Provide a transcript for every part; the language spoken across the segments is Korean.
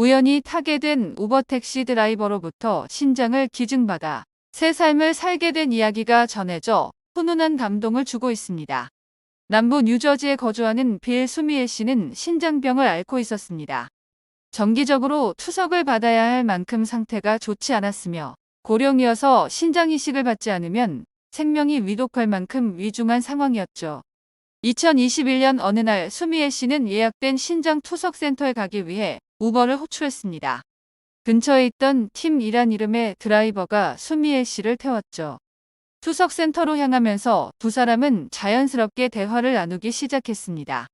우연히 타게 된 우버 택시 드라이버로부터 신장을 기증받아 새 삶을 살게 된 이야기가 전해져 훈훈한 감동을 주고 있습니다. 남부 뉴저지에 거주하는 빌 수미엘 씨는 신장병을 앓고 있었습니다. 정기적으로 투석을 받아야 할 만큼 상태가 좋지 않았으며 고령이어서 신장 이식을 받지 않으면 생명이 위독할 만큼 위중한 상황이었죠. 2021년 어느 날 수미애 씨는 예약된 신장 투석 센터에 가기 위해 우버를 호출했습니다. 근처에 있던 팀 이란 이름의 드라이버가 수미애 씨를 태웠죠. 투석 센터로 향하면서 두 사람은 자연스럽게 대화를 나누기 시작했습니다.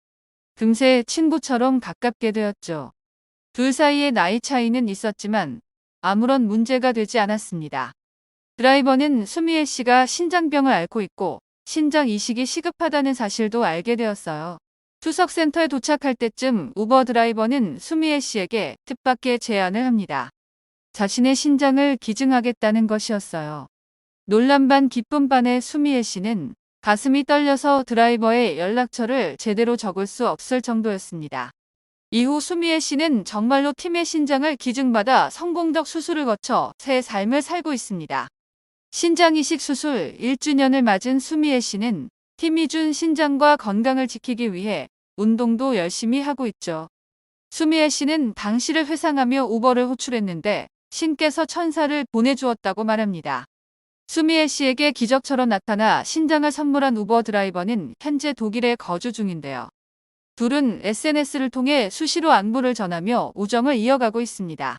금세 친구처럼 가깝게 되었죠. 둘 사이의 나이 차이는 있었지만 아무런 문제가 되지 않았습니다. 드라이버는 수미애 씨가 신장병을 앓고 있고 신장 이식이 시급하다는 사실도 알게 되었어요. 투석센터에 도착할 때쯤 우버 드라이버는 수미애 씨에게 뜻밖의 제안을 합니다. 자신의 신장을 기증하겠다는 것이었어요. 놀란 반 기쁨 반의 수미애 씨는 가슴이 떨려서 드라이버의 연락처를 제대로 적을 수 없을 정도였습니다. 이후 수미애 씨는 정말로 팀의 신장을 기증받아 성공적 수술을 거쳐 새 삶을 살고 있습니다. 신장 이식 수술 1주년을 맞은 수미애 씨는 팀이 준 신장과 건강을 지키기 위해 운동도 열심히 하고 있죠. 수미애 씨는 당시를 회상하며 우버를 호출했는데 신께서 천사를 보내주었다고 말합니다. 수미애 씨에게 기적처럼 나타나 신장을 선물한 우버 드라이버는 현재 독일에 거주 중인데요. 둘은 SNS를 통해 수시로 안부를 전하며 우정을 이어가고 있습니다.